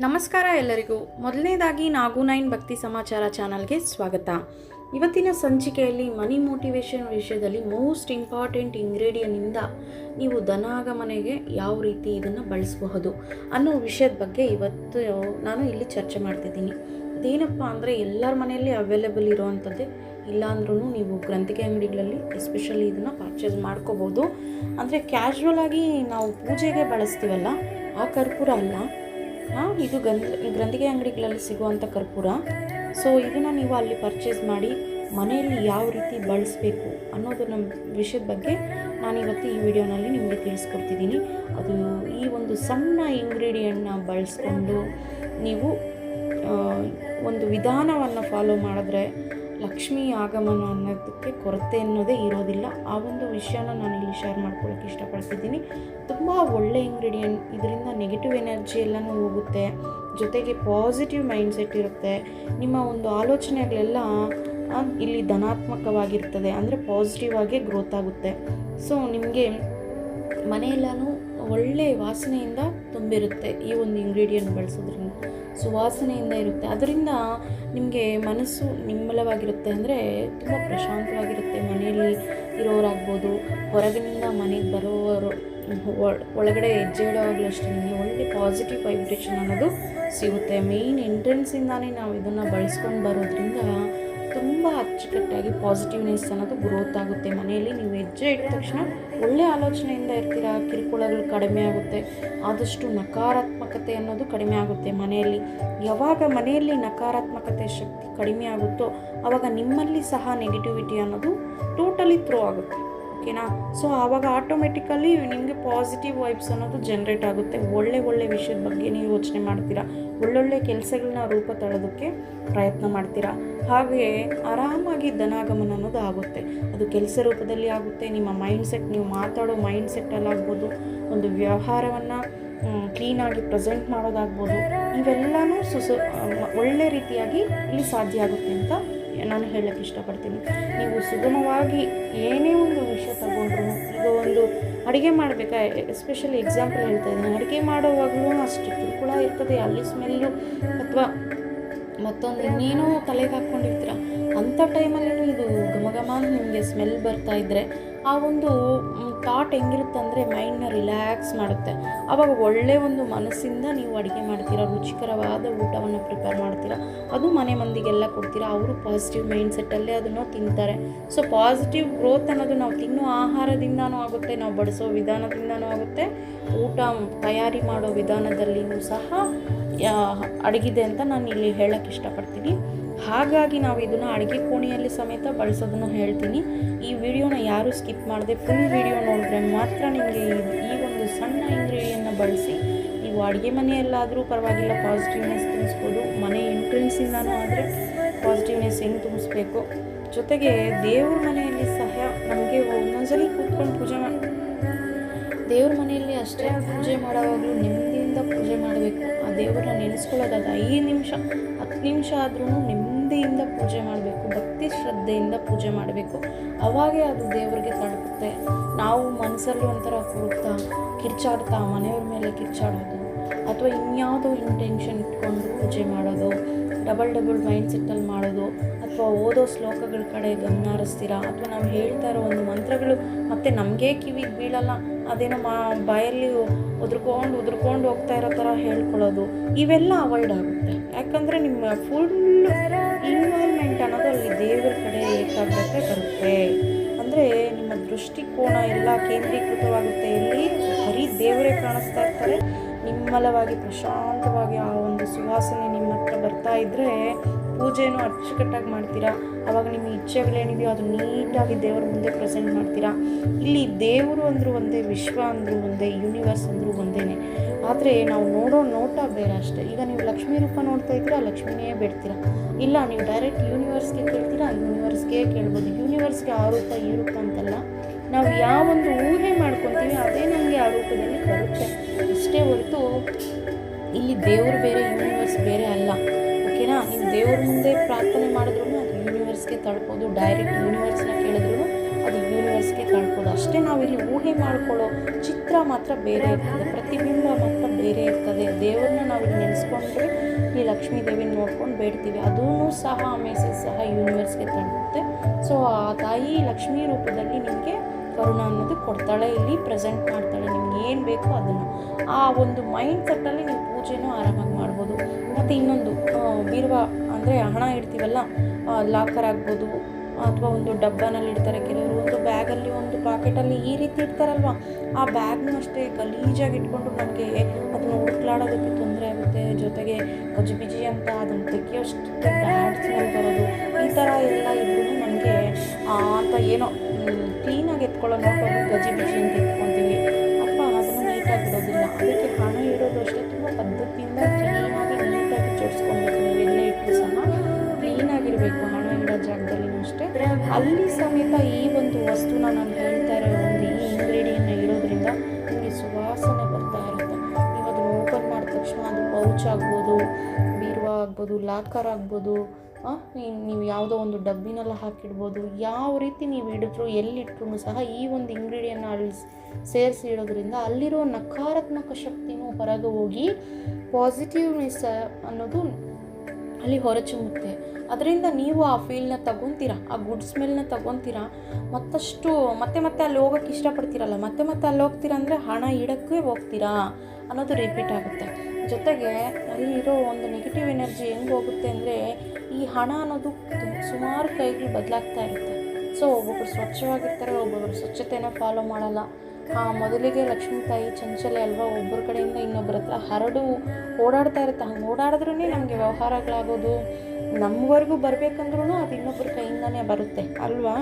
ನಮಸ್ಕಾರ ಎಲ್ಲರಿಗೂ. ಮೊದಲನೇದಾಗಿ ನಾಗುನೈನ್ ಭಕ್ತಿ ಸಮಾಚಾರ ಚಾನಲ್ಗೆ ಸ್ವಾಗತ. ಇವತ್ತಿನ ಸಂಚಿಕೆಯಲ್ಲಿ ಮನಿ ಮೋಟಿವೇಶನ್ ವಿಷಯದಲ್ಲಿ ಮೋಸ್ಟ್ ಇಂಪಾರ್ಟೆಂಟ್ ಇಂಗ್ರೀಡಿಯಂಟಿಂದ ನೀವು ಧನಾಗಮನೆಗೆ ಯಾವ ರೀತಿ ಇದನ್ನು ಬಳಸಬಹುದು ಅನ್ನೋ ವಿಷಯದ ಬಗ್ಗೆ ಇವತ್ತು ನಾನು ಇಲ್ಲಿ ಚರ್ಚೆ ಮಾಡ್ತಿದ್ದೀನಿ. ಅದೇನಪ್ಪ ಅಂದರೆ ಎಲ್ಲರ ಮನೆಯಲ್ಲಿ ಅವೈಲೇಬಲ್ ಇರೋವಂಥದ್ದೇ, ಇಲ್ಲಾಂದ್ರೂ ನೀವು ಗ್ರಂಥಿಕೆ ಅಂಗಡಿಗಳಲ್ಲಿ ಎಸ್ಪೆಷಲಿ ಇದನ್ನು ಪರ್ಚೇಸ್ ಮಾಡ್ಕೋಬೋದು ಅಂದರೆ ಕ್ಯಾಶುವಲ್ ಆಗಿ ನಾವು ಪೂಜೆಗೆ ಬಳಸ್ತೀವಲ್ಲ, ಆ ಕರ್ಪೂರ ಅಲ್ಲ. ಇದು ಗಂಧ ಗ್ರಂಥಿಗೆ ಅಂಗಡಿಗಳಲ್ಲಿ ಸಿಗುವಂಥ ಕರ್ಪೂರ. ಸೊ ಇದನ್ನು ನೀವು ಅಲ್ಲಿ ಪರ್ಚೇಸ್ ಮಾಡಿ ಮನೆಯಲ್ಲಿ ಯಾವ ರೀತಿ ಬಳಸಬೇಕು ಅನ್ನೋದು ನಮ್ಮ ವಿಷಯದ ಬಗ್ಗೆ ನಾನು ಇವತ್ತು ಈ ವಿಡಿಯೋನಲ್ಲಿ ನಿಮಗೆ ತಿಳಿಸ್ಕೊಡ್ತಿದ್ದೀನಿ. ಅದು ಈ ಒಂದು ಸಣ್ಣ ಇಂಗ್ರೀಡಿಯೆಂಟ್ನ ಬಳಸ್ಕೊಂಡು ನೀವು ಒಂದು ವಿಧಾನವನ್ನು ಫಾಲೋ ಮಾಡಿದ್ರೆ ಲಕ್ಷ್ಮೀ ಆಗಮನ ಅನ್ನೋದಕ್ಕೆ ಕೊರತೆ ಅನ್ನೋದೇ ಇರೋದಿಲ್ಲ. ಆ ಒಂದು ವಿಷಯನ ನಾನು ಇಲ್ಲಿ ಶೇರ್ ಮಾಡ್ಕೊಳ್ಳೋಕೆ ಇಷ್ಟಪಡ್ತಿದ್ದೀನಿ. ತುಂಬ ಒಳ್ಳೆ ಇಂಗ್ರೀಡಿಯೆಂಟ್ ಇದರಿಂದ ನೆಗೆಟಿವ್ ಎನರ್ಜಿ ಎಲ್ಲನೂ ಹೋಗುತ್ತೆ. ಜೊತೆಗೆ ಪಾಸಿಟಿವ್ ಮೈಂಡ್ಸೆಟ್ ಇರುತ್ತೆ. ನಿಮ್ಮ ಒಂದು ಆಲೋಚನೆಗಳೆಲ್ಲ ಇಲ್ಲಿ ಧನಾತ್ಮಕವಾಗಿರ್ತದೆ. ಅಂದರೆ ಪಾಸಿಟಿವ್ ಆಗೇ ಗ್ರೋತ್ ಆಗುತ್ತೆ. ಸೊ ನಿಮಗೆ ಮನೆಯೆಲ್ಲನೂ ಒಳ್ಳೆ ವಾಸನೆಯಿಂದ ತುಂಬಿರುತ್ತೆ ಈ ಒಂದು ಇಂಗ್ರೀಡಿಯೆಂಟ್ ಬಳಸೋದ್ರಿಂದ. ಸುವಾಸನೆಯಿಂದ ಇರುತ್ತೆ. ಅದರಿಂದ ನಿಮಗೆ ಮನಸ್ಸು ನಿಮ್ಮಲವಾಗಿರುತ್ತೆ ಅಂದರೆ ತುಂಬ ಪ್ರಶಾಂತವಾಗಿರುತ್ತೆ. ಮನೆಯಲ್ಲಿ ಇರೋರಾಗ್ಬೋದು, ಹೊರಗಿನಿಂದ ಮನೆಗೆ ಬರೋರು ಒಳಗಡೆ ಹೆಜ್ಜೆ ಇಡೋವಾಗಲೂ ಅಷ್ಟೇ ನಿಮಗೆ ಒಳ್ಳೆ ಪಾಸಿಟಿವ್ ವೈಬ್ರೇಷನ್ ಅನ್ನೋದು ಸಿಗುತ್ತೆ. ಮೇಯ್ನ್ ಎಂಟ್ರೆನ್ಸಿಂದಾನೇ ನಾವು ಇದನ್ನು ಬಳಸ್ಕೊಂಡು ಬರೋದ್ರಿಂದ ತುಂಬ ಅಚ್ಚುಕಟ್ಟಾಗಿ ಪಾಸಿಟಿವ್ನೆಸ್ ಅನ್ನೋದು ಗ್ರೋತ್ ಆಗುತ್ತೆ. ಮನೆಯಲ್ಲಿ ನೀವು ಹೆಜ್ಜೆ ಇಟ್ಟ ತಕ್ಷಣ ಒಳ್ಳೆ ಆಲೋಚನೆಯಿಂದ ಇರ್ತೀರಾ? ಕಿರುಕುಳಗಳು ಕಡಿಮೆ ಆಗುತ್ತೆ. ಆದಷ್ಟು ನಕಾರಾತ್ಮಕತೆ ಅನ್ನೋದು ಕಡಿಮೆ ಆಗುತ್ತೆ ಮನೆಯಲ್ಲಿ. ಯಾವಾಗ ಮನೆಯಲ್ಲಿ ನಕಾರಾತ್ಮಕತೆ ಶಕ್ತಿ ಕಡಿಮೆ ಆಗುತ್ತೋ ಆವಾಗ ನಿಮ್ಮಲ್ಲಿ ಸಹ ನೆಗೆಟಿವಿಟಿ ಅನ್ನೋದು ಟೋಟಲಿ ಥ್ರೋ ಆಗುತ್ತೆ. ಓಕೆನಾ? ಸೊ ಆವಾಗ ಆಟೋಮೆಟಿಕಲಿ ನಿಮಗೆ ಪಾಸಿಟಿವ್ ವೈಬ್ಸ್ ಅನ್ನೋದು ಜನ್ರೇಟ್ ಆಗುತ್ತೆ. ಒಳ್ಳೆ ಒಳ್ಳೆ ವಿಷಯದ ಬಗ್ಗೆ ನೀವು ಯೋಚನೆ ಮಾಡ್ತೀರಾ? ಒಳ್ಳೊಳ್ಳೆ ಕೆಲಸಗಳನ್ನ ರೂಪ ತಳೋದಕ್ಕೆ ಪ್ರಯತ್ನ ಮಾಡ್ತೀರಾ? ಹಾಗೆ ಆರಾಮಾಗಿ ಧನಾಗಮನ ಅನ್ನೋದು ಆಗುತ್ತೆ. ಅದು ಕೆಲಸ ರೂಪದಲ್ಲಿ ಆಗುತ್ತೆ. ನಿಮ್ಮ ಮೈಂಡ್ಸೆಟ್ ನೀವು ಮಾತಾಡೋ ಮೈಂಡ್ಸೆಟ್ಟಲ್ಲಿ ಆಗ್ಬೋದು. ಒಂದು ವ್ಯವಹಾರವನ್ನು ಕ್ಲೀನಾಗಿ ಪ್ರೆಸೆಂಟ್ ಮಾಡೋದಾಗ್ಬೋದು. ಇವೆಲ್ಲನೂ ಸುಸ, ಒಳ್ಳೆ ರೀತಿಯಾಗಿ ಇಲ್ಲಿ ಸಾಧ್ಯ ಆಗುತ್ತೆ ಅಂತ ನಾನು ಹೇಳಕ್ಕೆ ಇಷ್ಟಪಡ್ತೀನಿ. ನೀವು ಸುಗಮವಾಗಿ ಏನೇ ಒಂದು ವಿಷಯ ತಗೊಂಡ್ರು, ಈಗ ಒಂದು ಅಡುಗೆ ಮಾಡಬೇಕಾ ಎಸ್ಪೆಷಲಿ ಎಕ್ಸಾಂಪಲ್ ಹೇಳ್ತಾ ಇದ್ದೀನಿ. ಅಡುಗೆ ಮಾಡೋವಾಗಲೂ ಅಷ್ಟು ಕಿರುಕುಳ ಇರ್ತದೆ, ಅಲ್ಲಿ ಸ್ಮೆಲ್ಲು ಅಥವಾ ಮತ್ತೊಂದು ಇನ್ನೇನೋ ತಲೆಗೆ ಹಾಕ್ಕೊಂಡಿರ್ತೀರ ಅಂಥ ಟೈಮಲ್ಲಿ ಇದು ಘಮ ಘಮ ನಿಮಗೆ ಸ್ಮೆಲ್ ಬರ್ತಾ ಇದ್ದರೆ ಆ ಒಂದು ಥಾಟ್ ಹೆಂಗಿರುತ್ತೆ ಅಂದರೆ ಮೈಂಡ್ನ ರಿಲ್ಯಾಕ್ಸ್ ಮಾಡುತ್ತೆ. ಆವಾಗ ಒಳ್ಳೆಯ ಒಂದು ಮನಸ್ಸಿಂದ ನೀವು ಅಡುಗೆ ಮಾಡ್ತೀರಾ, ರುಚಿಕರವಾದ ಊಟವನ್ನು ಪ್ರಿಪೇರ್ ಮಾಡ್ತೀರಾ, ಅದು ಮನೆ ಮಂದಿಗೆಲ್ಲ ಕೊಡ್ತೀರಾ, ಅವರು ಪಾಸಿಟಿವ್ ಮೈಂಡ್ ಸೆಟ್ಟಲ್ಲೇ ಅದನ್ನು ತಿಂತಾರೆ. ಸೊ ಪಾಸಿಟಿವ್ ಗ್ರೋತ್ ಅನ್ನೋದು ನಾವು ತಿನ್ನೋ ಆಹಾರದಿಂದನೂ ಆಗುತ್ತೆ, ನಾವು ಬಡಿಸೋ ವಿಧಾನದಿಂದನೂ ಆಗುತ್ತೆ, ಊಟ ತಯಾರಿ ಮಾಡೋ ವಿಧಾನದಲ್ಲಿಯೂ ಸಹ ಅಡಗಿದೆ ಅಂತ ನಾನು ಇಲ್ಲಿ ಹೇಳಕ್ಕೆ ಇಷ್ಟಪಡ್ತೀನಿ. ಹಾಗಾಗಿ ನಾವು ಇದನ್ನು ಅಡುಗೆ ಕೋಣೆಯಲ್ಲಿ ಸಮೇತ ಬಳಸೋದನ್ನು ಹೇಳ್ತೀನಿ. ಈ ವಿಡಿಯೋನ ಯಾರು ಸ್ಕಿಪ್ ಮಾಡದೆ ಫುಲ್ ವಿಡಿಯೋ ನೋಡಿದ್ರೆ ಮಾತ್ರ ನಿಮಗೆ ಈ- ಒಂದು ಸಣ್ಣ ಇಂಗ್ರೀಡಿಯನ್ನು ಬಳಸಿ ನೀವು ಅಡುಗೆ ಮನೆಯಲ್ಲಾದರೂ ಪರವಾಗಿಲ್ಲ, ಪಾಸಿಟಿವ್ನೆಸ್ ತುಂಬಿಸ್ಬೋದು. ಮನೆ ಎಂಟ್ರೆನ್ಸಿಂದನೂ ಆದರೆ ಪಾಸಿಟಿವ್ನೆಸ್ ಹೆಂಗೆ ತುಂಬಿಸ್ಬೇಕು? ಜೊತೆಗೆ ದೇವ್ರ ಮನೆಯಲ್ಲಿ ಸಹ ನಮಗೆ ಒಂದೊಂದ್ಸಲಿ ಕೂತ್ಕೊಂಡು ಪೂಜೆ ಮಾಡಿ ದೇವ್ರ ಮನೆಯಲ್ಲಿ ಅಷ್ಟೇ ಪೂಜೆ ಮಾಡೋವಾಗಲೂ ನೆಮ್ಮದಿಯಿಂದ ಪೂಜೆ ಮಾಡಬೇಕು. ಆ ದೇವರನ್ನ ನೆನೆಸ್ಕೊಳ್ಳೋದಾದ ಐದು ನಿಮಿಷ, ಹತ್ತು ನಿಮಿಷ ಆದ್ರೂ ನೆಮ್ಮದಿಯಿಂದ ಪೂಜೆ ಮಾಡಬೇಕು, ಭಕ್ತಿ ಶ್ರದ್ಧೆಯಿಂದ ಪೂಜೆ ಮಾಡಬೇಕು. ಅವಾಗೇ ಅದು ದೇವರಿಗೆ ತಲುಪುತ್ತೆ. ನಾವು ಮನಸ್ಸಲ್ಲಿ ಒಂಥರ ಹುಡುಕ್ತಾ ಕಿರ್ಚಾಡ್ತಾ ಮನೆಯವ್ರ ಮೇಲೆ ಕಿರ್ಚಾಡೋದು, ಅಥವಾ ಇನ್ಯಾವುದೋ ಇಂಟೆನ್ಷನ್ ಇಟ್ಕೊಂಡು ಪೂಜೆ ಮಾಡೋದು ಡಬಲ್ ಡಬಲ್ ಮೈಂಡ್ ಸೆಟ್ಟಲ್ಲಿ ಮಾಡೋದು, ಅಥವಾ ಓದೋ ಶ್ಲೋಕಗಳ ಕಡೆ ಗಮನ ಹರಿಸ್ತೀರಾ, ಅಥವಾ ನಾವು ಹೇಳ್ತಾ ಇರೋ ಒಂದು ಮಂತ್ರಗಳು ಮತ್ತೆ ನಮಗೆ ಕಿವಿಗೆ ಬೀಳಲ್ಲ, ಅದೇನೋ ಮಾ, ಬಾಯಲ್ಲಿ ಉದ್ರಕೊಂಡು ಉದ್ರಕೊಂಡು ಹೋಗ್ತಾ ಇರೋ ಥರ ಹೇಳ್ಕೊಳ್ಳೋದು, ಇವೆಲ್ಲ ಅವಾಯ್ಡ್ ಆಗುತ್ತೆ. ಯಾಕಂದರೆ ನಿಮ್ಮ ಫುಲ್ ಇನ್ವಾಲ್ವ್ಮೆಂಟ್ ಅನ್ನೋದು ಅಲ್ಲಿ ದೇವರ ಕಡೆ ಏಕಾಗ್ರತೆ ಬರುತ್ತೆ. ಅಂದರೆ ನಿಮ್ಮ ದೃಷ್ಟಿಕೋನ ಎಲ್ಲ ಕೇಂದ್ರೀಕೃತವಾಗುತ್ತೆ. ಇಲ್ಲಿ ಬರೀ ದೇವರೇ ಕಾಣಿಸ್ತಾ ಇರ್ತಾರೆ. ನಿಮ್ಮಲವಾಗಿ, ಪ್ರಶಾಂತವಾಗಿ ಆ ಒಂದು ಸುವಾಸನೆ ನಿಮ್ಮ ಹತ್ರ ಬರ್ತಾ ಇದ್ದರೆ ಪೂಜೆನೂ ಅಚ್ಚುಕಟ್ಟಾಗಿ ಮಾಡ್ತೀರಾ. ಅವಾಗ ನಿಮ್ಮ ಇಚ್ಛೆಗಳೇನಿದೆಯೋ ಅದು ನೀಟಾಗಿ ದೇವರ ಮುಂದೆ ಪ್ರೆಸೆಂಟ್ ಮಾಡ್ತೀರಾ. ಇಲ್ಲಿ ದೇವರು ಅಂದರೂ ಒಂದೇ, ವಿಶ್ವ ಅಂದರೂ ಒಂದೇ ಯೂನಿವರ್ಸ್ ಅಂದರೂ ಒಂದೇ ಆದರೆ ನಾವು ನೋಡೋ ನೋಟ ಬೇರೆ ಅಷ್ಟೇ. ಈಗ ನೀವು ಲಕ್ಷ್ಮೀ ರೂಪ ನೋಡ್ತಾ ಇದ್ದೀರಾ ಲಕ್ಷ್ಮಿನೇ ಬಿಡ್ತೀರಾ? ಇಲ್ಲ, ನೀವು ಡೈರೆಕ್ಟ್ ಯೂನಿವರ್ಸ್ಗೆ ಕೇಳ್ತೀರಾ? ಯೂನಿವರ್ಸ್ಗೆ ಕೇಳ್ಬೋದು. ಯೂನಿವರ್ಸ್ಗೆ ಆ ರೂಪ, ಈ ರೂಪ ಅಂತಲ್ಲ. ನಾವು ಯಾವೊಂದು ಊಹೆ ಮಾಡ್ಕೊತೀವಿ, ಅದೇ ನಮಗೆ ಆ ರೂಪದಲ್ಲಿ ಬರುತ್ತೆ. ಇಷ್ಟೇ ಹೊರತು ಇಲ್ಲಿ ದೇವರು ಬೇರೆ ಯೂನಿವರ್ಸ್ ಬೇರೆ ಅಲ್ಲ. ಓಕೆನಾ? ನೀವು ದೇವ್ರ ಮುಂದೆ ಪ್ರಾರ್ಥನೆ ಮಾಡಿದ್ರು ಅದು ಯೂನಿವರ್ಸ್ಗೆ ತಳ್ಕೊಬೋದು ಡೈರೆಕ್ಟ್ ಯೂನಿವರ್ಸ್ನ ಕೇಳಿದ್ರು ಅದು ಯೂನಿವರ್ಸ್ಗೆ ತಳ್ಕೊಬೋದು ಅಷ್ಟೇ ನಾವಿಲ್ಲಿ ಊಹೆ ಮಾಡ್ಕೊಳ್ಳೋ ಚಿತ್ರ ಮಾತ್ರ ಬೇರೆ ಇರ್ತದೆ. ಪ್ರತಿಬಿಂಬ ಬೇರೆ ಇರ್ತದೆ. ದೇವ್ರನ್ನ ನಾವು ನೆನೆಸ್ಕೊಂಡ್ರೆ ಈ ಲಕ್ಷ್ಮೀ ದೇವಿನ ನೋಡ್ಕೊಂಡು ಬೇಡ್ತೀವಿ. ಅದೂ ಸಹ ಮೆಸೇಜ್ ಸಹ ಯೂನಿವರ್ಸ್ಗೆ ತಲುಪುತ್ತೆ. ಸೊ ಆ ತಾಯಿ ಲಕ್ಷ್ಮೀ ರೂಪದಲ್ಲಿ ನಿಮಗೆ ಕರುಣ ಅನ್ನೋದು ಕೊಡ್ತಾಳೆ, ಇಲ್ಲಿ ಪ್ರೆಸೆಂಟ್ ಮಾಡ್ತಾಳೆ. ನಿಮ್ಗೆ ಏನು ಬೇಕೋ ಅದನ್ನು. ಆ ಒಂದು ಮೈಂಡ್ ಸೆಟ್ಟಲ್ಲಿ ನೀವು ಪೂಜೆನೂ ಆರಾಮಾಗಿ ಮಾಡ್ಬೋದು. ಮತ್ತು ಇನ್ನೊಂದು ಬೀರುವ ಅಂದರೆ ಹಣ ಇಡ್ತೀವಲ್ಲ ಲಾಕರ್ ಆಗ್ಬೋದು ಅಥವಾ ಒಂದು ಡಬ್ಬನಲ್ಲಿ ಇಡ್ತಾರೆ ಕೆಲವರು ಒಂದು ಬ್ಯಾಗಲ್ಲಿ ಒಂದು ಪಾಕೆಟಲ್ಲಿ ಈ ರೀತಿ ಇಡ್ತಾರಲ್ವ? ಆ ಬ್ಯಾಗ್ನೂ ಅಷ್ಟೇ ಗಲೀಜಾಗಿ ಇಟ್ಕೊಂಡು ನನಗೆ ಅದನ್ನು ಹುಡುಕ್ಲಾಡೋದಕ್ಕೆ ತೊಂದರೆ ಆಗುತ್ತೆ. ಜೊತೆಗೆ ಗಜಿಬಿಜಿ ಅಂತ ಅದನ್ನು ತೆಗಿಯೋಷ್ಟು ಬರೋದು. ಈ ಥರ ಎಲ್ಲ ಇದ್ರೂ ನನಗೆ ಅಂತ ಏನೋ ಕ್ಲೀನಾಗಿ ಎತ್ಕೊಳ್ಳೋ ಗಜ್ಜಿ ಗಜಿಬಿಜಿ ಅಂತ ಅಲ್ಲಿ ಸಮೇತ ಈ ಒಂದು ವಸ್ತುನ ನಾನು ಹೇಳ್ತಾ ಇರೋ ಒಂದು ಈ ಇಂಗ್ರೀಡಿಯನ್ನ ಇಡೋದ್ರಿಂದ ನಿಮಗೆ ಸುವಾಸನೆ ಬರ್ತಾ ಇರುತ್ತೆ. ನೀವು ಅದನ್ನು ಓಪನ್ ಮಾಡಿದ ತಕ್ಷಣ ಅದು ಪೌಚ್ ಆಗ್ಬೋದು, ಬೀರುವ ಆಗ್ಬೋದು ಲಾಕರ್ ಆಗ್ಬೋದು ನೀವು ಯಾವುದೋ ಒಂದು ಡಬ್ಬಿನೆಲ್ಲ ಹಾಕಿಡ್ಬೋದು, ಯಾವ ರೀತಿ ನೀವು ಇಡಿದ್ರು ಎಲ್ಲಿಟ್ರು ಸಹ ಈ ಒಂದು ಇಂಗ್ರೀಡಿಯನ್ನ ಅಲ್ಲಿ ಸೇರಿಸಿ ಇಡೋದ್ರಿಂದ ಅಲ್ಲಿರೋ ನಕಾರಾತ್ಮಕ ಶಕ್ತಿನೂ ಹೊರಗೆ ಹೋಗಿ ಪಾಸಿಟಿವ್ನೆಸ್ ಅನ್ನೋದು ಅಲ್ಲಿ ಹೊರಚುಮ್ಮುತ್ತೆ ಅದರಿಂದ ನೀವು ಆ ಫೀಲ್ನ ತಗೊತೀರಾ, ಆ ಗುಡ್ ಸ್ಮೆಲ್ನ ತಗೊತೀರಾ, ಮತ್ತಷ್ಟು ಮತ್ತೆ ಮತ್ತೆ ಅಲ್ಲಿ ಹೋಗೋಕ್ಕೆ ಇಷ್ಟಪಡ್ತೀರಲ್ಲ, ಮತ್ತೆ ಮತ್ತೆ ಅಲ್ಲಿ ಹೋಗ್ತೀರಾ ಅಂದರೆ ಹಣ ಇಡೋಕ್ಕೆ ಹೋಗ್ತೀರಾ ಅನ್ನೋದು ರಿಪೀಟ್ ಆಗುತ್ತೆ. ಜೊತೆಗೆ ಅಲ್ಲಿರೋ ಒಂದು ನೆಗೆಟಿವ್ ಎನರ್ಜಿ ಹೆಂಗೆ ಹೋಗುತ್ತೆ ಅಂದರೆ ಈ ಹಣ ಅನ್ನೋದು ಸುಮಾರು ಕೈಗಳು ಬದಲಾಗ್ತಾ ಇರುತ್ತೆ. ಸೊ ಒಬ್ಬೊಬ್ರು ಸ್ವಚ್ಛವಾಗಿರ್ತಾರೆ, ಒಬ್ಬೊಬ್ರು ಸ್ವಚ್ಛತೆನ ಫಾಲೋ ಮಾಡಲ್ಲ. ಮೊದಲಿಗೆ ಲಕ್ಷ್ಮೀ ತಾಯಿ ಚಂಚಲೆ ಅಲ್ವಾ, ಒಬ್ಬರ ಕಡೆಯಿಂದ ಇನ್ನೊಬ್ಬರ ಹತ್ರ ಹರಡು ಓಡಾಡ್ತಾ ಇರುತ್ತೆ. ಹಂಗೆ ಓಡಾಡಿದ್ರೂ ನಮಗೆ ವ್ಯವಹಾರಗಳಾಗೋದು. ನಮ್ಮವರೆಗೂ ಬರಬೇಕಂದ್ರೂ ಅದು ಇನ್ನೊಬ್ಬರ ಕೈಯಿಂದನೇ ಬರುತ್ತೆ ಅಲ್ವಾ?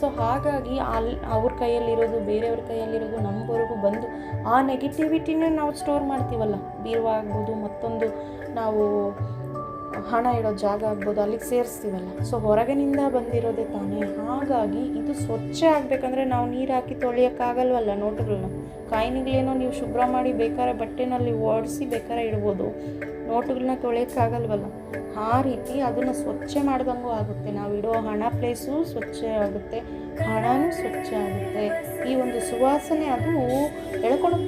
ಸೊ ಹಾಗಾಗಿ ಅಲ್ಲಿ ಅವ್ರ ಕೈಯಲ್ಲಿರೋದು, ಬೇರೆಯವ್ರ ಕೈಯಲ್ಲಿರೋದು ನಮ್ಮವರೆಗೂ ಬಂದು ಆ ನೆಗೆಟಿವಿಟಿನೇ ನಾವು ಸ್ಟೋರ್ ಮಾಡ್ತೀವಲ್ಲ? ಬೀರುವ ಆಗ್ಬೋದು, ಮತ್ತೊಂದು ನಾವು ಹಣ ಇಡೋ ಜಾಗ ಆಗ್ಬೋದು, ಅಲ್ಲಿಗೆ ಸೇರಿಸ್ತೀವಲ್ಲ. ಸೊ ಹೊರಗಿನಿಂದ ಬಂದಿರೋದೇ ತಾನೇ. ಹಾಗಾಗಿ ಇದು ಸ್ವಚ್ಛ ಆಗಬೇಕಂದ್ರೆ ನಾವು ನೀರು ಹಾಕಿ ತೊಳೆಯೋಕ್ಕಾಗಲ್ವಲ್ಲ ನೋಟುಗಳನ್ನ ಕಾಯಿನಿಗಳೇನೋ ನೀವು ಶುಭ್ರ ಮಾಡಿ ಬೇಕಾದ್ರೆ ಬಟ್ಟೆನಲ್ಲಿ ಒಡಿಸಿ ಬೇಕಾದ್ರೆ ಇಡ್ಬೋದು. ನೋಟುಗಳನ್ನ ತೊಳೆಯೋಕ್ಕಾಗಲ್ವಲ್ಲ? ಆ ರೀತಿ ಅದನ್ನು ಸ್ವಚ್ಛ ಮಾಡ್ದಂಗೂ ಆಗುತ್ತೆ. ನಾವು ಇಡೋ ಹಣ ಪ್ಲೇಸು ಸ್ವಚ್ಛ ಆಗುತ್ತೆ. ಹಣನೂ ಸ್ವಚ್ಛ ಆಗುತ್ತೆ. ಈ ಒಂದು ಸುವಾಸನೆ ಅದು ಎಳ್ಕೊಳುತ್ತೆ. ಈ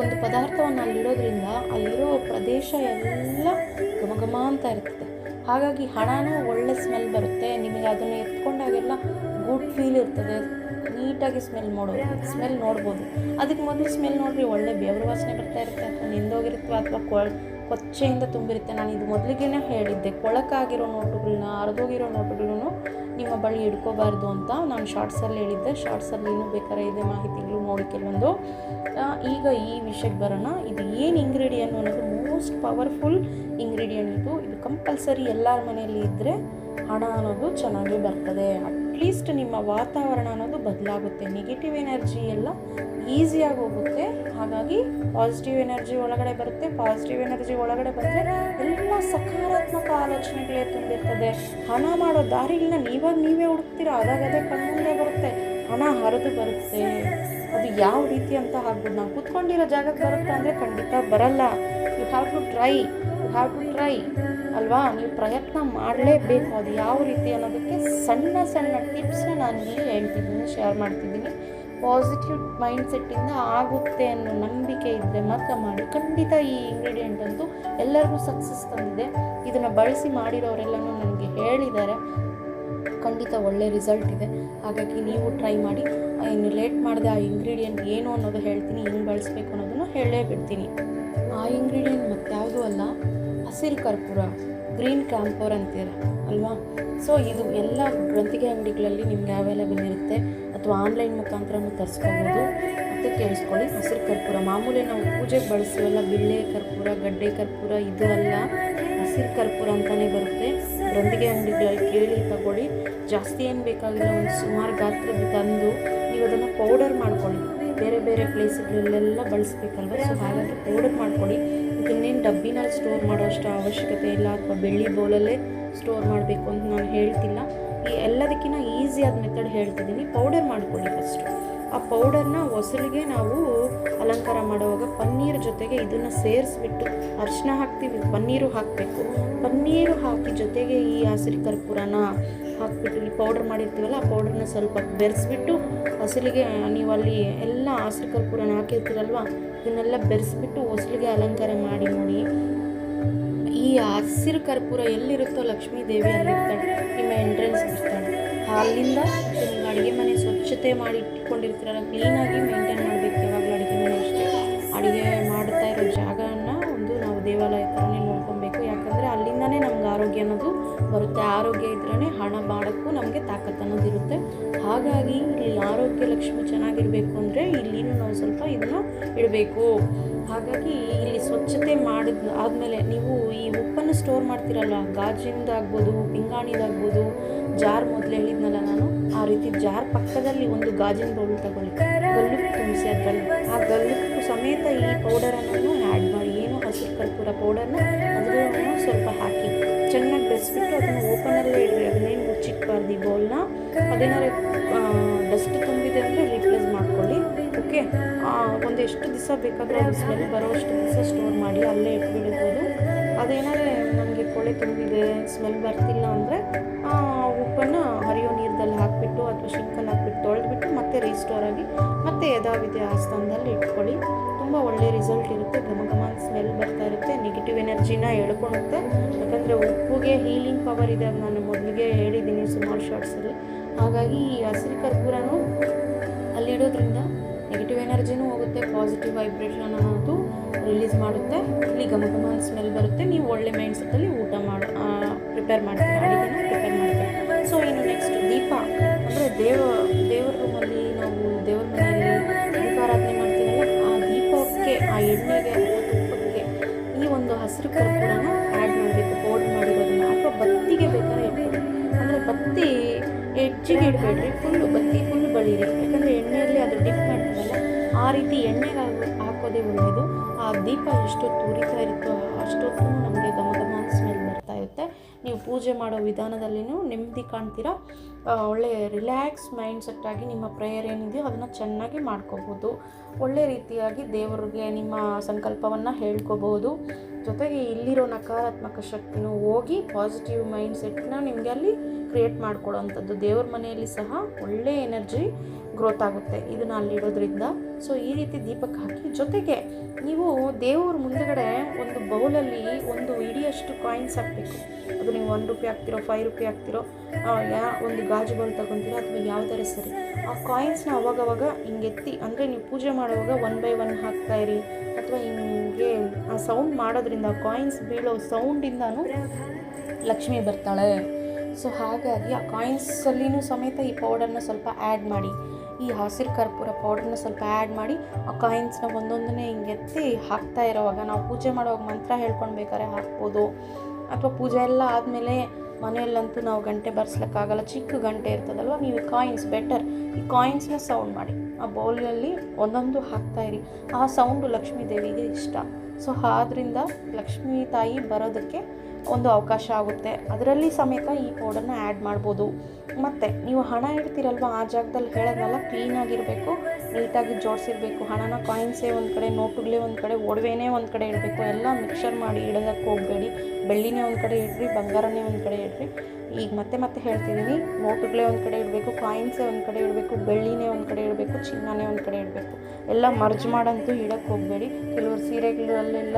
ಒಂದು ಪದಾರ್ಥವನ್ನು ಅಲ್ಲಿಡೋದ್ರಿಂದ ಅಲ್ಲಿರೋ ಪ್ರದೇಶ ಎಲ್ಲ ಘಮ ಘಮ ಅಂತ ಇರ್ತದೆ. ಹಾಗಾಗಿ ಹಣನೂ ಒಳ್ಳೆ ಸ್ಮೆಲ್ ಬರುತ್ತೆ. ನಿಮಗೆ ಅದನ್ನು ಎತ್ಕೊಂಡಾಗೆಲ್ಲ ಗುಡ್ ಫೀಲ್ ಇರ್ತದೆ. ನೀಟಾಗಿ ಸ್ಮೆಲ್ ಮಾಡೋದು ಸ್ಮೆಲ್ ನೋಡ್ಬೋದು. ಅದಕ್ಕೆ ಮೊದಲು ಸ್ಮೆಲ್ ನೋಡ್ರಿ, ಒಳ್ಳೆ ಬೇವ್ರ ವಾಸನೆ ಬರ್ತಾ ಇರುತ್ತೆ. ಅಥವಾ ನಿಂದೋಗಿರುತ್ತೆ ಅಥವಾ ಕೊಳ್ ಕೊಚ್ಚೆಯಿಂದ ತುಂಬಿರುತ್ತೆ. ನಾನು ಇದು ಮೊದಲಿಗೆ ಹೇಳಿದ್ದೆ. ಕೊಳಕಾಗಿರೋ ನೋಟುಗಳನ್ನ ಹರಿದೋಗಿರೋ ನೋಟುಗಳನ್ನು ನಿಮ್ಮ ಬಳಿ ಇಡ್ಕೋಬಾರ್ದು ಅಂತ ನಾನು ಶಾರ್ಟ್ಸಲ್ಲಿ ಹೇಳಿದ್ದೆ. ಶಾರ್ಟ್ಸಲ್ಲಿ ಇನ್ನೂ ಬೇಕಾದ್ರೆ ಇದೆ ಮಾಹಿತಿಗಳು ನೋಡಿ ಕೆಲವೊಂದು. ಈಗ ಈ ವಿಷಯಕ್ಕೆ ಬರೋಣ. ಇದು ಏನು ಇಂಗ್ರೀಡಿಯಂಟ್ ಅನ್ನೋದು ಮೋಸ್ಟ್ ಪವರ್ಫುಲ್ ಇಂಗ್ರೀಡಿಯೆಂಟ್ ಇದು. ಇದು ಕಂಪಲ್ಸರಿ ಎಲ್ಲರ ಮನೆಯಲ್ಲಿ ಇದ್ದರೆ ಹಣ ಅನ್ನೋದು ಚೆನ್ನಾಗಿ ಬರ್ತದೆ. ಅಟ್ಲೀಸ್ಟ್ ನಿಮ್ಮ ವಾತಾವರಣ ಅನ್ನೋದು ಬದಲಾಗುತ್ತೆ. ನೆಗೆಟಿವ್ ಎನರ್ಜಿ ಎಲ್ಲ ಈಸಿಯಾಗಿ ಹೋಗುತ್ತೆ. ಹಾಗಾಗಿ ಪಾಸಿಟಿವ್ ಎನರ್ಜಿ ಒಳಗಡೆ ಬರುತ್ತೆ ಪಾಸಿಟಿವ್ ಎನರ್ಜಿ ಒಳಗಡೆ ಬಂದರೆ ಎಲ್ಲ ಸಕಾರಾತ್ಮಕ ಆಲೋಚನೆಗಳೇ ತುಂಬಿರ್ತದೆ. ಹಣ ಮಾಡೋ ದಾರಿಗಳನ್ನ ನೀವಾಗ ನೀವೇ ಹುಡುಕ್ತೀರಾ? ಅದೇ ಕಣ್ಮುಂದೆ ಬರುತ್ತೆ. ಹಣ ಹರಿದು ಬರುತ್ತೆ. ಅದು ಯಾವ ರೀತಿ ಅಂತ ಆಗ್ಬೋದು. ನಾವು ಕೂತ್ಕೊಂಡಿರೋ ಜಾಗಕ್ಕೆ ಬರುತ್ತಾ ಅಂದರೆ ಖಂಡಿತ ಬರಲ್ಲ. You have to try have to try ಅಲ್ವಾ? ನೀವು ಪ್ರಯತ್ನ ಮಾಡಲೇಬೇಕು. ಅದು ಯಾವ ರೀತಿ ಅನ್ನೋದಕ್ಕೆ ಸಣ್ಣ ಸಣ್ಣ ಟಿಪ್ಸ್ನ ನಾನು ಇಲ್ಲಿ ಹೇಳ್ತಿದ್ದೀನಿ, ಶೇರ್ ಮಾಡ್ತಿದ್ದೀನಿ. ಪಾಸಿಟಿವ್ ಮೈಂಡ್ ಸೆಟ್ಟಿಂದ ಆಗುತ್ತೆ ಅನ್ನೋ ನಂಬಿಕೆ ಇದ್ದರೆ ಮಾತ್ರ ಮಾಡಿ. ಖಂಡಿತ ಈ ಇಂಗ್ರೀಡಿಯೆಂಟ್ ಅಂತೂ ಎಲ್ಲರಿಗೂ ಸಕ್ಸಸ್ ತಂದಿದೆ. ಇದನ್ನು ಬಳಸಿ ಮಾಡಿರೋರೆಲ್ಲನೂ ನನಗೆ ಹೇಳಿದ್ದಾರೆ. ಖಂಡಿತ ಒಳ್ಳೆ ರಿಸಲ್ಟ್ ಇದೆ. ಹಾಗಾಗಿ ನೀವು ಟ್ರೈ ಮಾಡಿ. ಇನ್ನು ಲೇಟ್ ಮಾಡಿದೆ ಆ ಇಂಗ್ರೀಡಿಯೆಂಟ್ ಏನು ಅನ್ನೋದು ಹೇಳ್ತೀನಿ, ಹೆಂಗೆ ಬಳಸಬೇಕು ಅನ್ನೋದನ್ನು ಹೇಳೇ ಬಿಡ್ತೀನಿ. ಆ ಇಂಗ್ರೀಡಿಯೆಂಟ್ ಮತ್ತಾವುದೂ ಅಲ್ಲ. ಹಸಿರು ಕರ್ಪೂರ, ಗ್ರೀನ್ ಕ್ಯಾಂಪೋರ್ ಅಂತೀರ, ಅಲ್ವಾ? ಸೊ ಇದು ಎಲ್ಲ ಗ್ರಂಥಿಗೆ ಅಂಗಡಿಗಳಲ್ಲಿ ನಿಮಗೆ ಅವೈಲೇಬಲ್ ಇರುತ್ತೆ. ಅಥವಾ ಆನ್ಲೈನ್ ಮುಖಾಂತರನೂ ತರಿಸ್ಕೊಬೋದು. ಮತ್ತು ಕೇಳಿಸ್ಕೊಳ್ಳಿ, ಹಸಿರು ಕರ್ಪೂರ. ಮಾಮೂಲಿ ನಾವು ಪೂಜೆಗೆ ಬಳಸ್ತೀವಲ್ಲ ಬಿಳ್ಳೆ ಕರ್ಪೂರ, ಗಡ್ಡೆ ಕರ್ಪೂರ, ಇದು ಅಲ್ಲ. ಹಸಿರು ಕರ್ಪೂರ ಅಂತಲೇ ಬರುತ್ತೆ. ಗ್ರಂಥಿಗೆ ಅಂಗಡಿಗಳಲ್ಲಿ ಕೇಳಿ ತಗೊಳ್ಳಿ. ಜಾಸ್ತಿ ಏನು ಬೇಕಾಗಿಲ್ಲ, ಒಂದು ಸುಮಾರು ಗಾತ್ರದ ತಂದು ನೀವು ಅದನ್ನು ಪೌಡರ್ ಮಾಡ್ಕೊಳ್ಳಿ. ಬೇರೆ ಬೇರೆ ಪ್ಲೇಸ್ಗಳಲ್ಲೆಲ್ಲ ಬಳಸ್ಬೇಕಲ್ವ? ಸೊ ಹಾಗಾಗಿ ಪೌಡರ್ ಮಾಡ್ಕೊಳ್ಳಿ. ಇದನ್ನೇನು ಡಬ್ಬಿನಲ್ಲಿ ಸ್ಟೋರ್ ಮಾಡೋ ಅಷ್ಟು ಅವಶ್ಯಕತೆ ಇಲ್ಲ ಅಥವಾ ಬೆಳ್ಳಿ ಬೌಲಲ್ಲೇ ಸ್ಟೋರ್ ಮಾಡಬೇಕು ಅಂತ ನಾನು ಹೇಳ್ತಿಲ್ಲ. ಈ ಎಲ್ಲದಕ್ಕಿಂತ ಈಸಿಯಾದ ಮೆಥಡ್ ಹೇಳ್ತಿದ್ದೀನಿ. ಪೌಡರ್ ಮಾಡ್ಕೊಳ್ಳಿ ಫಸ್ಟು ಆ ಪೌಡರ್ನ ಹೊಸಲಿಗೆ ನಾವು ಅಲಂಕಾರ ಮಾಡುವಾಗ ಪನ್ನೀರ್ ಜೊತೆಗೆ ಇದನ್ನು ಸೇರಿಸ್ಬಿಟ್ಟು ಅರ್ಶಿನ ಹಾಕ್ತೀವಿ, ಪನ್ನೀರು ಹಾಕಬೇಕು. ಪನ್ನೀರು ಹಾಕಿ ಜೊತೆಗೆ ಈ ಹಸಿರು ಕರ್ಪೂರನ ಹಾಕ್ಬಿಟ್ಟು ಈ ಪೌಡರ್ ಮಾಡಿರ್ತೀವಲ್ಲ, ಆ ಪೌಡರ್ನ ಸ್ವಲ್ಪ ಬೆರೆಸ್ಬಿಟ್ಟು ಹಸಿಲಿಗೆ, ನೀವು ಅಲ್ಲಿ ಎಲ್ಲ ಹಸಿರು ಕರ್ಪೂರನ ಹಾಕಿರ್ತೀರಲ್ವ, ಇದನ್ನೆಲ್ಲ ಬೆರೆಸ್ಬಿಟ್ಟು ಹೊಸಲಿಗೆ ಅಲಂಕಾರ ಮಾಡಿ ನೋಡಿ. ಈ ಹಸಿರು ಕರ್ಪೂರ ಎಲ್ಲಿರುತ್ತೋ ಲಕ್ಷ್ಮೀ ದೇವಿ ಅಲ್ಲಿರ್ತಾಳೆ ನಿಮ್ಮ ಎಂಟ್ರೆನ್ಸ್ ಇರ್ತಾಳೆ ಅಲ್ಲಿಂದ ನಿಮ್ಮ ಅಡುಗೆ ಮನೆ ಸ್ವಚ್ಛತೆ ಮಾಡಿ ಇಟ್ಕೊಂಡಿರ್ತೀರಲ್ಲ ಕ್ಲೀನಾಗಿ ಮೇಂಟೈನ್ ಮಾಡಬೇಕು ಯಾವಾಗಲೂ ಅಡುಗೆ ಮನೆ ಅಷ್ಟೇ. ಅಡುಗೆ ಮಾಡ್ತಾ ಇರೋ ಜಾಗವನ್ನು ಒಂದು ನಾವು ದೇವಾಲಯ ಥರನೇ ನೋಡ್ಕೊಬೇಕು. ಯಾಕಂದರೆ ಅಲ್ಲಿಂದನೇ ನಮ್ಗೆ ಆರೋಗ್ಯ ಅನ್ನೋದು ಬರುತ್ತೆ. ಆರೋಗ್ಯ ಇದ್ರೇ ಹಣ ಮಾಡೋಕ್ಕೂ ನಮಗೆ ತಾಕತ್ತು ಅನ್ನೋದು ಇರುತ್ತೆ. ಹಾಗಾಗಿ ಇಲ್ಲಿ ಆರೋಗ್ಯ ಲಕ್ಷ್ಮಿ ಚೆನ್ನಾಗಿರಬೇಕು ಅಂದರೆ ಇಲ್ಲಿನೂ ನಾವು ಸ್ವಲ್ಪ ಇದನ್ನು ಇಡಬೇಕು. ಹಾಗಾಗಿ ಇಲ್ಲಿ ಸ್ವಚ್ಛತೆ ಮಾಡಿದ ಆದಮೇಲೆ ನೀವು ಈ ಉಪ್ಪನ್ನು ಸ್ಟೋರ್ ಮಾಡ್ತೀರಲ್ಲ ಗಾಜಿಂದಾಗ್ಬೋದು ಪಿಂಗಾಣಿದಾಗ್ಬೋದು ಜಾರ್ ಮೊದಲು ಹೇಳಿದ್ನಲ್ಲ ನಾನು, ಆ ರೀತಿ ಜಾರ್ ಪಕ್ಕದಲ್ಲಿ ಒಂದು ಗಾಜಿನ ಬೌಲ್ ತಗೊಳ್ಳಿ. ಗಲ್ಲು ತುಂಬಿಸಿ ಅದರಲ್ಲಿ. ಆ ಗಲ್ಲುಕ್ಕು ಸಮೇತ ಈ ಪೌಡರನ್ನು ಆ್ಯಡ್ ಮಾಡಿ. ಏನು ಹಸಿರು ಕರ್ಪೂರ ಪೌಡರ್ನ ಅದನ್ನು ಸ್ವಲ್ಪ ಹಾಕಿ. ಚೆನ್ನಾಗಿ ಬೆಸ್ಬಿಟ್ಟು ಅದನ್ನು ಓಪನಲ್ಲೇ ಇಡ್ರಿ. ಅದನ್ನೇನು ಮುಚ್ಚಿಟ್ಬಾರ್ದು ಈ ಬೌಲ್ನ ಅದೇನಾದ್ರು ಡಸ್ಟ್ ತುಂಬಿದೆ ಅಂದರೆ ಓಕೆ ಒಂದೆಷ್ಟು ದಿವಸ ಬೇಕಾದರೂ ಅದು ಸ್ಮೆಲ್ ಬರೋಷ್ಟು ದಿವಸ ಸ್ಟೋರ್ ಮಾಡಿ ಅಲ್ಲೇ ಇಟ್ಬಿಡ್ಬೋದು. ಅದೇನಾದರೆ ನಮಗೆ ಕೊಳೆ ತುಂಬಿದೆ ಸ್ಮೆಲ್ ಬರ್ತಿಲ್ಲ ಅಂದರೆ ಉಪ್ಪನ್ನು ಹರಿಯೋ ನೀರಲ್ಲಿ ಹಾಕಿಬಿಟ್ಟು ಅಥವಾ ಶಿಂಕಲ್ಲಿ ಹಾಕ್ಬಿಟ್ಟು ತೊಳೆದ್ಬಿಟ್ಟು ಮತ್ತೆ ರೀಸ್ಟೋರ್ ಆಗಿ ಮತ್ತೆ ಯದಾವಿದೆ ಆ ಸ್ಥಾನದಲ್ಲಿ ಇಟ್ಕೊಳ್ಳಿ. ತುಂಬ ಒಳ್ಳೆ ರಿಸಲ್ಟ್ ಇರುತ್ತೆ. ಘಮ ಘಮ ಸ್ಮೆಲ್ ಬರ್ತಾ ಇರುತ್ತೆ. ನೆಗೆಟಿವ್ ಎನರ್ಜಿನ ಎಳ್ಕೊಳುತ್ತೆ. ಯಾಕಂದರೆ ಉಪ್ಪುಗೆ ಹೀಲಿಂಗ್ ಪವರ್ ಇದೆ ಅದು ನಾನು ಮೊದಲಿಗೆ ಹೇಳಿದ್ದೀನಿ ಸುಮಾರು ಶಾರ್ಟ್ಸಲ್ಲಿ ಹಾಗಾಗಿ ಈ ಹಸಿರು ಕರ್ಪೂರನೂ ಪಾಸಿಟಿವ್ ವೈಬ್ರೇಷನ್ ಅನ್ನೋದು ರಿಲೀಸ್ ಮಾಡುತ್ತೆ. ಇಲ್ಲಿ ಘಮ ಘಮ ಸ್ಮೆಲ್ ಬರುತ್ತೆ. ನೀವು ಒಳ್ಳೆ ಮೈಂಡ್ ಸೆಟ್ಟಲ್ಲಿ ಊಟ ಮಾಡಿ ಪ್ರಿಪೇರ್ ಮಾಡ್ತೀವಿ ಪ್ರಿಪೇರ್ ಮಾಡ್ತೀರಾ? ಸೊ ಇನ್ನು ನೆಕ್ಸ್ಟ್ ದೀಪ. ಅಂದರೆ ದೇವ, ದೇವರ ರೂಮಲ್ಲಿ ನಾವು ದೇವರ ಮನೆಯಲ್ಲಿ ದೀಪಾರಾಧನೆ ಮಾಡ್ತೀವಲ್ಲ, ಆ ದೀಪಕ್ಕೆ, ಆ ಎಣ್ಣೆಗೆ ತುಪ್ಪಕ್ಕೆ ಈ ಒಂದು ಹಸಿರು ಕರ್ಪೂರನ ಆ್ಯಡ್ ಮಾಡಬೇಕು ಪೌಡರ್ ಮಾಡಿರೋದನ್ನು. ಅಥವಾ ಬತ್ತಿಗೆ ಬೇಕಾದ್ರೆ ಅಂದರೆ ಬತ್ತಿ, ಹೆಚ್ಚಿಗೆ ಇಡಬೇಡ್ರಿ. ಫುಲ್ಲು ಆ ರೀತಿ ಎಣ್ಣೆಗೆ ಹಾಕ್- ಹಾಕೋದೇ ಒಳ್ಳೆಯದು ಆ ದೀಪ ಎಷ್ಟೊತ್ತು ಉರಿತಾ ಇರುತ್ತೋ ಅಷ್ಟೊತ್ತು ನಮಗೆ ಘಮ ಘಮ ಸ್ಮೆಲ್ ಬರ್ತಾ ಇರುತ್ತೆ. ನೀವು ಪೂಜೆ ಮಾಡೋ ವಿಧಾನದಲ್ಲಿನೂ ನೆಮ್ಮದಿ ಕಾಣ್ತೀರಾ. ಒಳ್ಳೆಯ ಒಳ್ಳೆ ರಿಲ್ಯಾಕ್ಸ್ ಮೈಂಡ್ ಸೆಟ್ ಆಗಿ ನಿಮ್ಮ ಪ್ರೇಯರ್ ಏನಿದೆಯೋ ಅದನ್ನು ಚೆನ್ನಾಗಿ ಮಾಡ್ಕೋಬೋದು. ಒಳ್ಳೆ ರೀತಿಯಾಗಿ ದೇವರಿಗೆ ನಿಮ್ಮ ಸಂಕಲ್ಪವನ್ನು ಹೇಳ್ಕೋಬೋದು. ಜೊತೆಗೆ ಇಲ್ಲಿರೋ ನಕಾರಾತ್ಮಕ ಶಕ್ತಿನೂ ಹೋಗಿ ಪಾಸಿಟಿವ್ ಮೈಂಡ್ ಸೆಟ್ನ ನಿಮಗೆ ಅಲ್ಲಿ ಕ್ರಿಯೇಟ್ ಮಾಡ್ಕೊಳ್ಳೋವಂಥದ್ದು ದೇವ್ರ ಮನೆಯಲ್ಲಿ ಸಹ ಒಳ್ಳೆ ಎನರ್ಜಿ ಗ್ರೋತ್ ಆಗುತ್ತೆ. ಇದನ್ನು ಅಲ್ಲಿಡೋದ್ರಿಂದ ಸೊ ಈ ರೀತಿ ದೀಪಕ್ಕೆ ಹಾಕಿ ಜೊತೆಗೆ ನೀವು ದೇವ್ರ ಮುಂದೆಗಡೆ ಒಂದು ಬೌಲಲ್ಲಿ ಒಂದು ಇಡಿಯಷ್ಟು ಕಾಯಿನ್ಸ್ ಹಾಕಬೇಕು. ಅದು ನೀವು ಒನ್ ರುಪಿ ಹಾಕ್ತಿರೋ ಫೈವ್ ರುಪಿ ಹಾಕ್ತಿರೋ ಯಾ, ಒಂದು ಗಾಜು ಬೌಲ್ ತಗೊತೀರೋ ಅಥವಾ ಯಾವುದಾರ ಸರಿ. ಆ ಕಾಯಿನ್ಸ್ನ ಅವಾಗವಾಗ ಹಿಂಗೆ ಎತ್ತಿ, ಅಂದರೆ ನೀವು ಪೂಜೆ ಮಾಡುವಾಗ ಒನ್ ಬೈ ಒನ್ ಹಾಕ್ತಾ ಇರಿ. ಅಥವಾ ಹಿಂಗೆ, ಆ ಸೌಂಡ್ ಮಾಡೋದ್ರಿಂದ ಕಾಯಿನ್ಸ್ ಬೀಳೋ ಸೌಂಡಿಂದನೂ ಲಕ್ಷ್ಮಿ ಬರ್ತಾಳೆ. ಸೊ ಹಾಗಾಗಿ ಆ ಕಾಯಿನ್ಸಲ್ಲಿನೂ ಸಮೇತ ಈ ಪೌಡರ್ನ ಸ್ವಲ್ಪ ಆ್ಯಡ್ ಮಾಡಿ. ಈ ಹಸಿರು ಕರ್ಪೂರ ಪೌಡ್ರನ್ನ ಸ್ವಲ್ಪ ಆ್ಯಡ್ ಮಾಡಿ, ಆ ಕಾಯಿನ್ಸ್ನ ಒಂದೊಂದನ್ನೇ ಹಿಂಗೆ ಎತ್ತಿ ಹಾಕ್ತಾ ಇರೋವಾಗ ನಾವು ಪೂಜೆ ಮಾಡುವಾಗ ಮಂತ್ರ ಹೇಳ್ಕೊಂಡು ಬೇಕಾದ್ರೆ ಹಾಕ್ಬೋದು. ಅಥವಾ ಪೂಜೆ ಎಲ್ಲ ಆದಮೇಲೆ ಮನೆಯಲ್ಲಂತೂ ನಾವು ಗಂಟೆ ಬರ್ಸ್ಲಿಕ್ಕಾಗಲ್ಲ, ಚಿಕ್ಕ ಗಂಟೆ ಇರ್ತದಲ್ವ? ನೀವು ಕಾಯಿನ್ಸ್ ಬೆಟರ್ ಈ ಕಾಯಿನ್ಸ್ನ ಸೌಂಡ್ ಮಾಡಿ. ಆ ಬೌಲಲ್ಲಿ ಒಂದೊಂದು ಹಾಕ್ತಾ ಇರಿ. ಆ ಸೌಂಡು ಲಕ್ಷ್ಮೀ ದೇವಿಗೆ ಇಷ್ಟ. ಸೊ ಆದ್ರಿಂದ ಲಕ್ಷ್ಮೀ ತಾಯಿ ಬರೋದಕ್ಕೆ ಒಂದು ಅವಕಾಶ ಆಗುತ್ತೆ. ಅದರಲ್ಲಿ ಸಮೇತ ಈ ಕೋಡನ್ನು ಆ್ಯಡ್ ಮಾಡ್ಬೋದು. ಮತ್ತು ನೀವು ಹಣ ಇಡ್ತೀರಲ್ವ ಆ ಜಾಗದಲ್ಲಿ ಹೇಳೋದಲ್ಲ ಕ್ಲೀನಾಗಿರಬೇಕು ನೀಟಾಗಿ ಜೋಡಿಸಿರಬೇಕು. ಹಣನ ಕಾಯಿನ್ಸೇ ಒಂದು ಕಡೆ, ನೋಟುಗಳೇ ಒಂದು ಕಡೆ, ಒಡವೆನೇ ಒಂದು ಕಡೆ ಇಡಬೇಕು. ಎಲ್ಲ ಮಿಕ್ಸರ್ ಮಾಡಿ ಇಡೋದಕ್ಕೆ ಹೋಗಬೇಡಿ. ಬೆಳ್ಳಿನೇ ಒಂದು ಕಡೆ ಇಡ್ರಿ, ಬಂಗಾರನೇ ಒಂದು ಕಡೆ ಇಡ್ರಿ. ಈಗ ಮತ್ತೆ ಮತ್ತೆ ಹೇಳ್ತಿದ್ದೀನಿ. ನೋಟುಗಳೇ ಒಂದು ಕಡೆ ಇಡಬೇಕು, ಕಾಯಿನ್ಸೇ ಒಂದು ಕಡೆ ಇಡಬೇಕು, ಬೆಳ್ಳಿನೇ ಒಂದು ಕಡೆ ಇಡಬೇಕು, ಚಿನ್ನನೇ ಒಂದು ಕಡೆ ಇಡಬೇಕು. ಎಲ್ಲ ಮರ್ಜ್ ಮಾಡಂತೂ ಇಡಕ್ಕೆ ಹೋಗಬೇಡಿ. ಕೆಲವರು ಸೀರೆಗಳಲ್ಲೆಲ್ಲ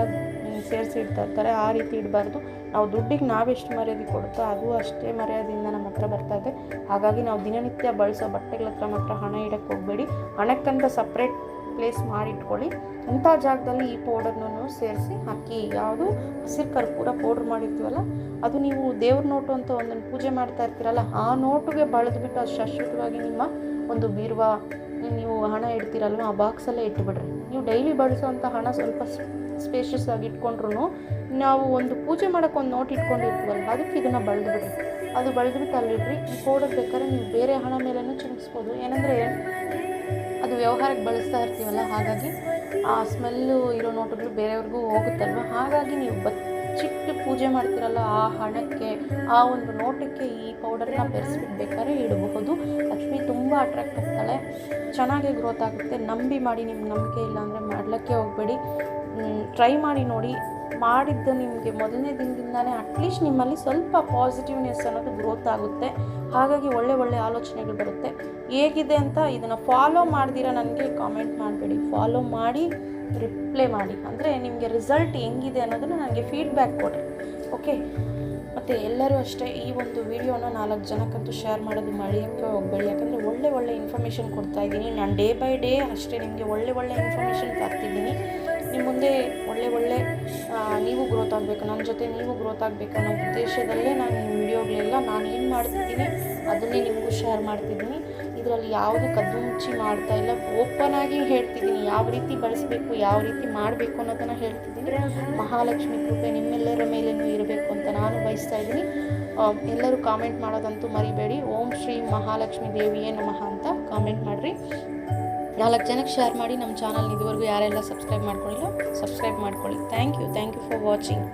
ಸೇರಿಸಿ ಇರ್ತಾರೆ ಆ ರೀತಿ ಇಡಬಾರ್ದು. ನಾವು ದುಡ್ಡಿಗೆ ನಾವೆಷ್ಟು ಮರ್ಯಾದೆ ಕೊಡುತ್ತೋ ಅದು ಅಷ್ಟೇ ಮರ್ಯಾದೆಯಿಂದ ನಮ್ಮ ಹತ್ರ ಬರ್ತಾ ಇದೆ. ಹಾಗಾಗಿ ನಾವು ದಿನನಿತ್ಯ ಬಳಸೋ ಬಟ್ಟೆಗಳ ಹತ್ರ ಮಾತ್ರ ಹಣ ಇಡಕ್ಕೆ ಹೋಗಬೇಡಿ. ಹಣಕ್ಕಂತ ಸಪ್ರೇಟ್ ಪ್ಲೇಸ್ ಮಾಡಿಟ್ಕೊಳ್ಳಿ. ಇಂಥ ಜಾಗದಲ್ಲಿ ಈ ಪೌಡರ್ನೂ ಸೇರಿಸಿ ಹಾಕಿ. ಯಾವುದು? ಹಸಿರು ಕರ್ಪೂರ ಪೌಡ್ರ್ ಮಾಡಿರ್ತೀವಲ್ಲ? ಅದು ನೀವು ದೇವ್ರ ನೋಟು ಅಂತ ಒಂದನ್ನು ಪೂಜೆ ಮಾಡ್ತಾ ಇರ್ತೀರಲ್ಲ, ಆ ನೋಟುಗೆ ಬಳದ್ಬಿಟ್ಟು ಅದು ಶಾಶ್ವತವಾಗಿ ನಿಮ್ಮ ಒಂದು ಬೀರುವ ನೀವು ಹಣ ಇಡ್ತೀರಲ್ವ ಆ ಬಾಕ್ಸಲ್ಲೇ ಇಟ್ಬಿಡ್ರಿ. ನೀವು ಡೈಲಿ ಬಳಸೋವಂಥ ಹಣ ಸ್ವಲ್ಪ ಸ್ಪೇಷಿಯಸ್ ಆಗಿ ಇಟ್ಕೊಂಡ್ರು ನಾವು ಒಂದು ಪೂಜೆ ಮಾಡೋಕ್ಕೆ ಒಂದು ನೋಟ್ ಇಟ್ಕೊಂಡಿರ್ತೀವಲ್ಲ ಅದಕ್ಕೆ ಇದನ್ನು ಬಳದ್ಬಿಡ್ರಿ. ಅದು ಬಳದ್ಬಿಟ್ಟು ಅಲ್ಲಿಡ್ರಿ ಈ ಪೌಡರ್ ಬೇಕಾದ್ರೆ ನೀವು ಬೇರೆ ಹಣ ಮೇಲೂ ಚಿಮ್ಸ್ಬೋದು ಏನಂದರೆ ಅದು ವ್ಯವಹಾರಕ್ಕೆ ಬಳಸ್ತಾ ಇರ್ತೀವಲ್ಲ, ಹಾಗಾಗಿ ಆ ಸ್ಮೆಲ್ಲು ಇರೋ ನೋಟುಗಳು ಬೇರೆಯವ್ರಿಗೂ ಹೋಗುತ್ತಲ್ವ? ಹಾಗಾಗಿ ನೀವು ಬತ್ ಚಿಕ್ಕ ಪೂಜೆ ಮಾಡ್ತಿರಲ್ಲ, ಆ ಹಣಕ್ಕೆ, ಆ ಒಂದು ನೋಟಕ್ಕೆ ಈ ಪೌಡರ್ನ ಬೆರೆಸ್ಬಿಟ್ಟು ಬೇಕಾದ್ರೆ ಇಡಬಹುದು. ಲಕ್ಷ್ಮಿ ತುಂಬ ಅಟ್ರಾಕ್ಟ್ ಆಗ್ತಾಳೆ ಚೆನ್ನಾಗಿ ಗ್ರೋತ್ ಆಗುತ್ತೆ. ನಂಬಿ ಮಾಡಿ ನಿಮ್ಮ ನಂಬಿಕೆ ಇಲ್ಲಾಂದರೆ ಮಾಡ್ಲಿಕ್ಕೆ ಹೋಗಬೇಡಿ. ಟ್ರೈ ಮಾಡಿ ನೋಡಿ. ಮಾಡಿದ್ದು ನಿಮಗೆ ಮೊದಲನೇ ದಿನದಿಂದನೇ ಅಟ್ಲೀಸ್ಟ್ ನಿಮ್ಮಲ್ಲಿ ಸ್ವಲ್ಪ ಪಾಸಿಟಿವ್ನೆಸ್ ಅನ್ನೋದು ಗ್ರೋತ್ ಆಗುತ್ತೆ. ಹಾಗಾಗಿ ಒಳ್ಳೆ ಒಳ್ಳೆ ಆಲೋಚನೆಗಳು ಬರುತ್ತೆ. ಹೇಗಿದೆ ಅಂತ ಇದನ್ನು ಫಾಲೋ ಮಾಡ್ದಿರ ನನಗೆ ಕಾಮೆಂಟ್ ಮಾಡಬೇಡಿ. ಫಾಲೋ ಮಾಡಿ ರಿಪ್ಲೈ ಮಾಡಿ. ಅಂದರೆ ನಿಮಗೆ ರಿಸಲ್ಟ್ ಹೆಂಗಿದೆ ಅನ್ನೋದನ್ನು ನನಗೆ ಫೀಡ್ಬ್ಯಾಕ್ ಕೊಡಿ. ಓಕೆ ಮತ್ತು ಎಲ್ಲರೂ ಅಷ್ಟೇ ಈ ಒಂದು ವಿಡಿಯೋನ ನಾಲ್ಕು ಜನಕ್ಕಂತೂ ಶೇರ್ ಮಾಡೋದು ಮಳೆಯೋಕ್ಕೆ ಹೋಗಬೇಡಿ. ಯಾಕಂದರೆ ಒಳ್ಳೆ ಒಳ್ಳೆ ಇನ್ಫಾರ್ಮೇಷನ್ ಕೊಡ್ತಾ ಇದ್ದೀನಿ. ನಾನು ಡೇ ಬೈ ಡೇ ಅಷ್ಟೇ ನಿಮಗೆ ಒಳ್ಳೆ ಒಳ್ಳೆ ಇನ್ಫಾರ್ಮೇಷನ್ ತರ್ತಿದ್ದೀನಿ. ನಿಮ್ಮ ಮುಂದೆ ಒಳ್ಳೆ ಒಳ್ಳೆ ನೀವು ಗ್ರೋತ್ ಆಗಬೇಕು ನನ್ನ ಜೊತೆ ನೀವು ಗ್ರೋತ್ ಆಗಬೇಕು ಅನ್ನೋ ಉದ್ದೇಶದಲ್ಲೇ ನಾನು ಈ ವಿಡಿಯೋಗಳೆಲ್ಲ ನಾನು ಏನು ಮಾಡ್ತಿದ್ದೀನಿ, ಅದನ್ನೇ ನಿಮಗೂ ಶೇರ್ ಮಾಡ್ತಿದ್ದೀನಿ. ಇದರಲ್ಲಿ ಯಾವುದು ಕದ್ದು ಮುಚ್ಚಿ ಮಾಡ್ತಾ ಇಲ್ಲ. ಓಪನ್ ಆಗಿ ಹೇಳ್ತಿದ್ದೀನಿ. ಯಾವ ರೀತಿ ಬಳಸಬೇಕು, ಯಾವ ರೀತಿ ಮಾಡಬೇಕು ಅನ್ನೋದನ್ನು ಹೇಳ್ತಿದ್ದೀನಿ. ಮಹಾಲಕ್ಷ್ಮಿ ಕೃಪೆ ನಿಮ್ಮೆಲ್ಲರ ಮೇಲೇನು ಇರಬೇಕು ಅಂತ ನಾನು ಬಯಸ್ತಾ ಇದ್ದೀನಿ. ಎಲ್ಲರೂ ಕಾಮೆಂಟ್ ಮಾಡೋದಂತೂ ಮರಿಬೇಡಿ. ಓಂ ಶ್ರೀ ಮಹಾಲಕ್ಷ್ಮಿ ದೇವಿಯೇ ನಮಃ ಅಂತ ಕಾಮೆಂಟ್ ಮಾಡಿರಿ. ನಾಲ್ಕು ಜನಕ್ಕೆ ಶೇರ್ ಮಾಡಿ ನಮ್ಮ ಚಾನಲ್ ಇದುವರೆಗೂ ಯಾರೆಲ್ಲ ಸಬ್ಸ್ಕ್ರೈಬ್ ಮಾಡ್ಕೊಳ್ಳಿಲ್ಲ ಸಬ್ಸ್ಕ್ರೈಬ್ ಮಾಡ್ಕೊಳ್ಳಿ. Thank you thank you for watching